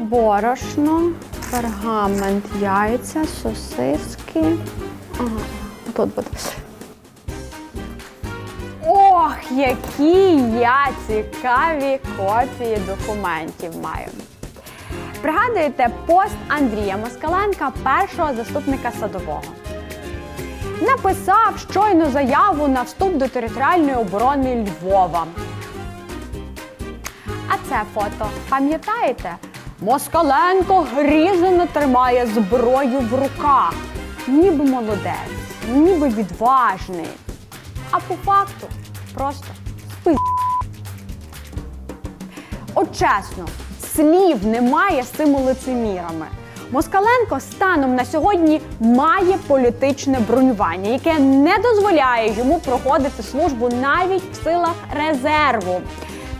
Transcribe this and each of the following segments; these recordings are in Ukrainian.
борошно, пергамент, яйця, сосиски. Ага, тут буде. Ох, які я цікаві копії документів маю. Пригадуєте пост Андрія Москаленка, першого заступника садового. Написав щойно заяву на вступ до територіальної оборони Львова. А це фото, пам'ятаєте? Москаленко грізно тримає зброю в руках. Ніби молодець, ніби відважний. А по факту просто спи. От чесно, слів немає з цими лицемірами. Москаленко станом на сьогодні має політичне бронювання, яке не дозволяє йому проходити службу навіть в силах резерву.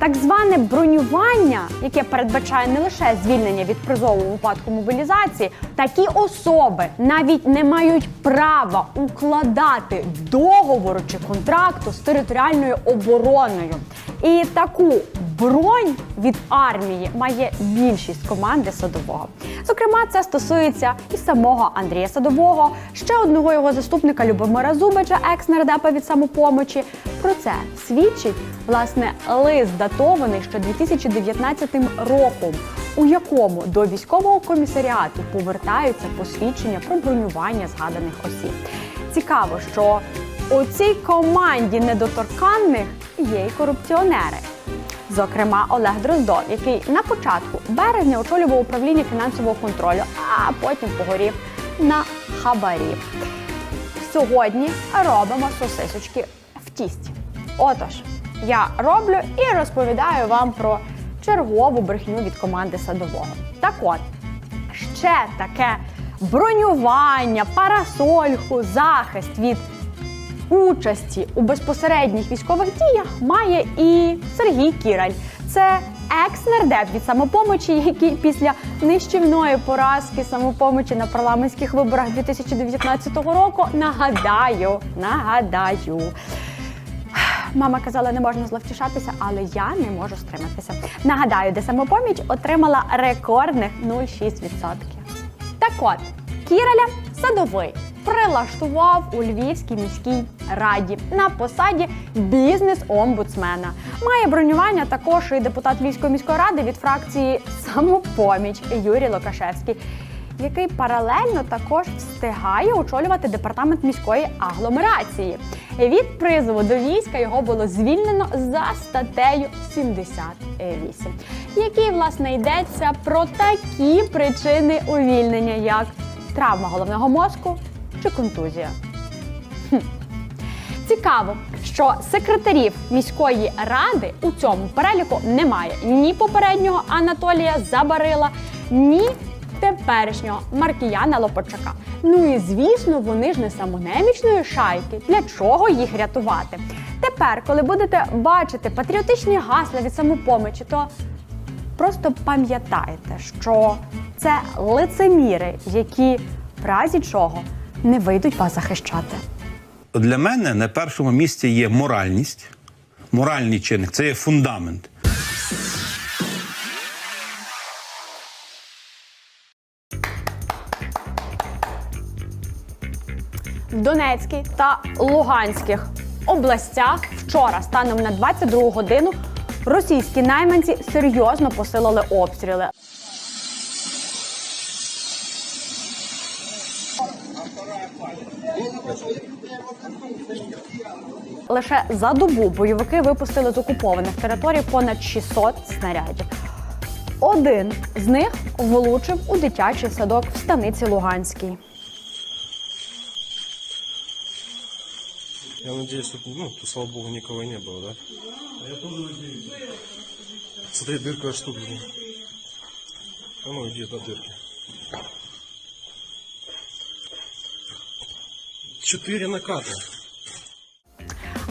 Так зване бронювання, яке передбачає не лише звільнення від призову випадку мобілізації, такі особи навіть не мають права укладати договору чи контракту з територіальною обороною. І таку бронь від армії має більшість команди садового. Зокрема, це стосується і самого Андрія Садового, ще одного його заступника Любомира Зубича, екс-нардепа від самопомочі. Про це свідчить власне лист, датований ще 2019 роком, у якому до військового комісаріату повертаються посвідчення про бронювання згаданих осіб. Цікаво, що у цій команді недоторканних є й корупціонери. Зокрема, Олег Дроздов, який на початку березня очолював управління фінансового контролю, а потім погорів на хабарі. Сьогодні робимо сосисочки в. Отож, я роблю і розповідаю вам про чергову брехню від команди садового. Так от, ще таке бронювання, парасольку, захист від участі у безпосередніх військових діях має і Сергій Кіраль. Це екс-нардеп від самопомочі, який після нищівної поразки самопомочі на парламентських виборах 2019 року нагадаю, нагадаю. Мама казала, не можна зловтішатися, але я не можу стриматися. Нагадаю, де самопоміч отримала рекордних 0,6%. Так от, Кіраля садовий прилаштував у Львівській міській раді на посаді бізнес-омбудсмена. Має бронювання також і депутат Львівської міської ради від фракції Самопоміч Юрій Лукашевський. Який паралельно також встигає очолювати департамент міської агломерації. Від призову до війська його було звільнено за статтею 78, в якій власне йдеться про такі причини увільнення, як травма головного мозку чи контузія. Хм. Цікаво, що секретарів міської ради у цьому переліку немає ні попереднього Анатолія Забарила, ні теперішнього Маркіяна Лопочака. Ну і звісно, вони ж не самонемічної шайки. Для чого їх рятувати? Тепер, коли будете бачити патріотичні гасла від самопомочі, то просто пам'ятайте, що це лицеміри, які в разі чого не вийдуть вас захищати. Для мене на першому місці є моральність, моральний чинник це є фундамент. В Донецькій та Луганських областях вчора, станом на 22 годину, російські найманці серйозно посилили обстріли. Лише за добу бойовики випустили з окупованих територій понад 600 снарядів. Один з них влучив у дитячий садок в станиці Луганській. Я надеюсь, тут, ну, тут, слава богу, никого не было, да? Я тоже надеюсь. Смотри, дырка аж тут, блин. А ну, иди до дырки. Четыре наката.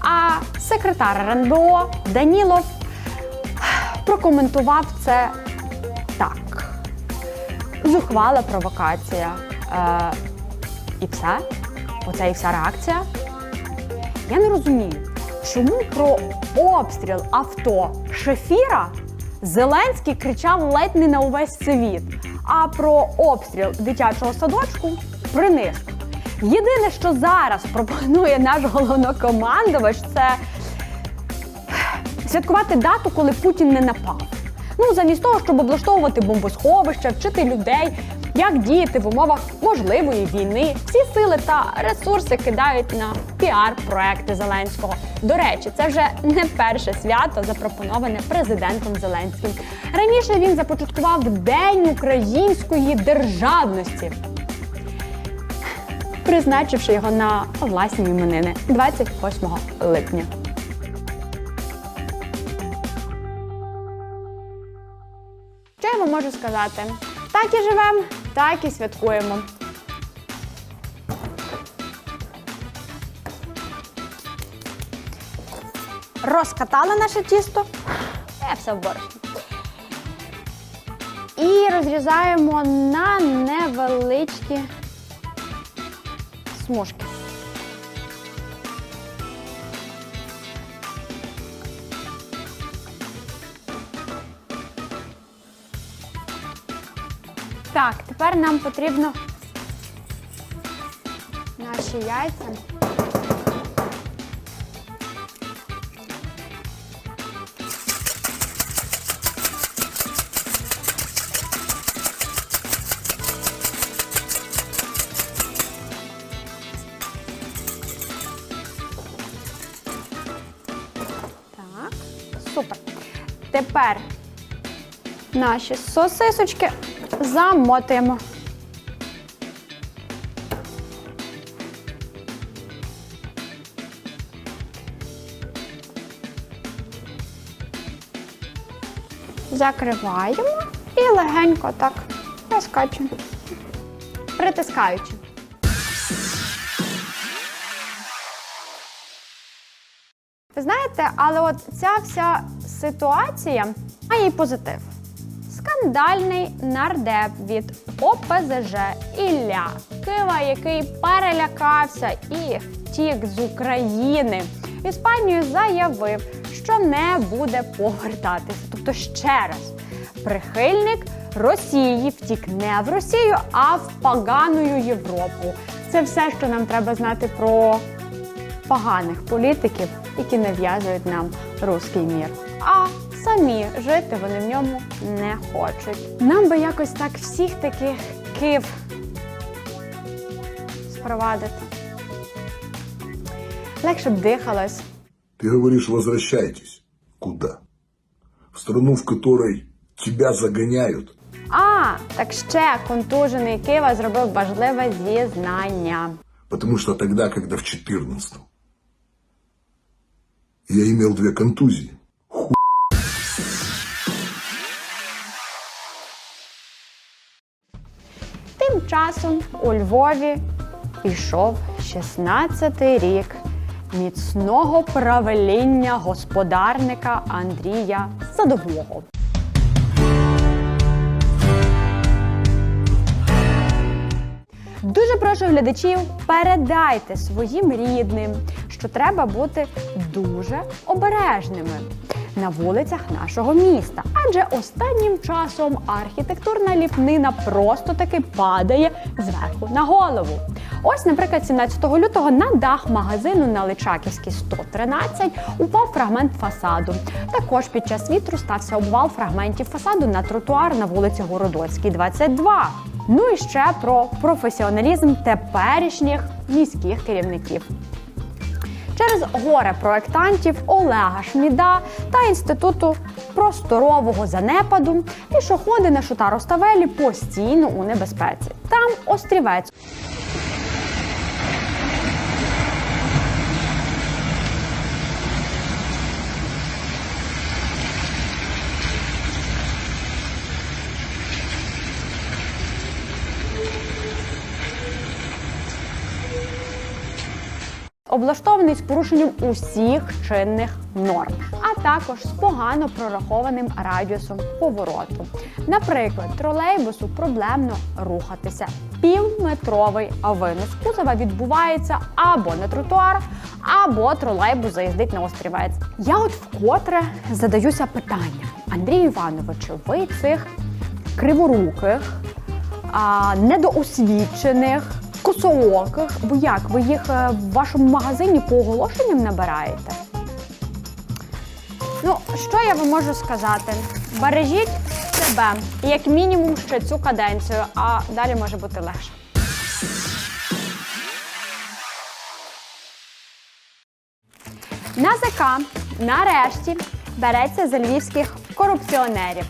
А секретар РНБО Данілов прокоментував це так: зухвала провокація. Е, і все? Оце і вся реакція. Я не розумію, чому про обстріл авто Шефіра Зеленський кричав ледь не на увесь світ. А про обстріл дитячого садочку принизк. Єдине, що зараз пропонує наш головнокомандувач, це святкувати дату, коли Путін не напав. Ну, замість того, щоб облаштовувати бомбосховища, вчити людей, як діяти в умовах можливої війни, всі сили та ресурси кидають на піар-проекти Зеленського. До речі, це вже не перше свято, запропоноване президентом Зеленським. Раніше він започаткував День української державності призначивши його на власні іменини 28 липня. Що я вам можу сказати? Так і живемо, так і святкуємо. Розкатали наше тісто. Е, все в борщ. І розрізаємо на невеличкі смужки. Так, тепер нам потрібно наші яйця. Супер. Тепер наші сосисочки замотуємо. Закриваємо і легенько так розкачуємо, притискаючи. Ви знаєте, але от ця вся ситуація має і позитив. Скандальний нардеп від ОПЗЖ Ілля Кива, який перелякався і втік з України. Іспанію заявив, що не буде повертатися. Тобто ще раз, прихильник Росії втік не в Росію, а в погану Європу. Це все, що нам треба знати про поганих політиків, які нав'язують нам руський мір. А самі жити вони в ньому не хочуть. Нам би якось так всіх таких кив спровадити. Легше б дихалось. Ты говоришь, возвращайтесь. Куда? В страну, в которой тебя загоняют. А, так ще контужений Кива зробив важливе зізнання. Потому что тогда, когда в 14 я имел две контузии, Тим часом у Львові пішов 16-й рік міцного правління господарника Андрія Садового. Дуже прошу глядачів, передайте своїм рідним, що треба бути дуже обережними на вулицях нашого міста. Адже останнім часом архітектурна ліпнина просто таки падає зверху на голову. Ось, наприклад, 17 лютого на дах магазину на Личаківській 113 упав фрагмент фасаду. Також під час вітру стався обвал фрагментів фасаду на тротуар на вулиці Городоцькій, 22. Ну і ще про професіоналізм теперішніх міських керівників. Через горе проектантів Олега Шміда та інституту просторового занепаду пішоходи на Шутароставелі постійно у небезпеці. Там острівець. Облаштований з порушенням усіх чинних норм, а також з погано прорахованим радіусом повороту. Наприклад, тролейбусу проблемно рухатися. Півметровий винос кузова відбувається або на тротуар, або тролейбус заїздить на острівець. Я от вкотре задаюся питанням, Андрію Івановичу, ви цих криворуких, а, недоосвічених, косооких, бо як ви їх е, в вашому магазині по оголошенням набираєте? Ну, що я вам можу сказати? Бережіть себе, як мінімум, ще цю каденцію, а далі може бути легше. НАЗК нарешті береться за львівських корупціонерів.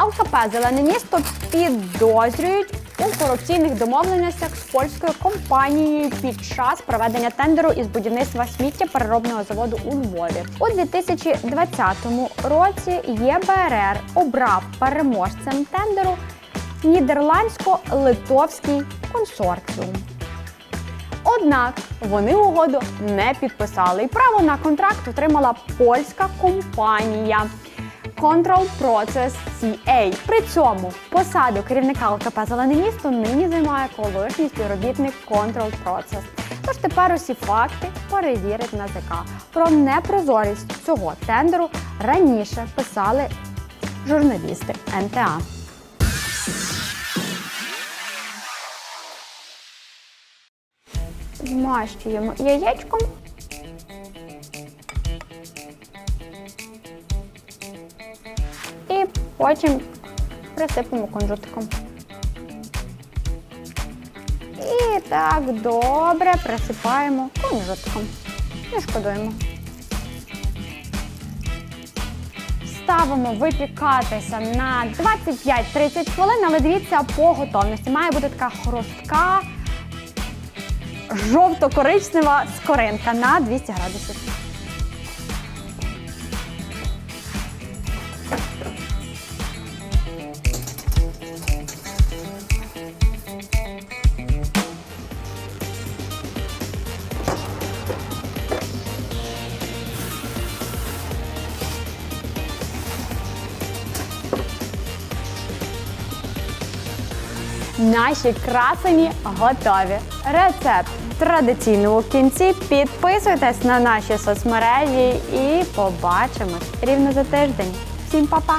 ЛКП Зелене місто підозрюють у корупційних домовленостях з польською компанією під час проведення тендеру із будівництва сміттєпереробного заводу у Львові. У 2020 році ЄБРР обрав переможцем тендеру нідерландсько-литовський консорціум. Однак вони угоду не підписали, і право на контракт отримала польська компанія Control Process CA. При цьому посаду керівника ЛКП Зелене місто нині займає колишній співробітник Control Process. Тож тепер усі факти перевірить НАЗК. Про непрозорість цього тендеру раніше писали журналісти НТА. Змащуємо яєчком. Потім присипемо кунжутиком. І так добре присипаємо кунжутиком. Не шкодуємо. Ставимо випікатися на 25-30 хвилин, але дивіться по готовності. Має бути така хрустка, жовто-коричнева скоринка на 200 градусів. Наші красені готові. Рецепт традиційно у кінці. Підписуйтесь на наші соцмережі і побачимось рівно за тиждень. Всім па-па!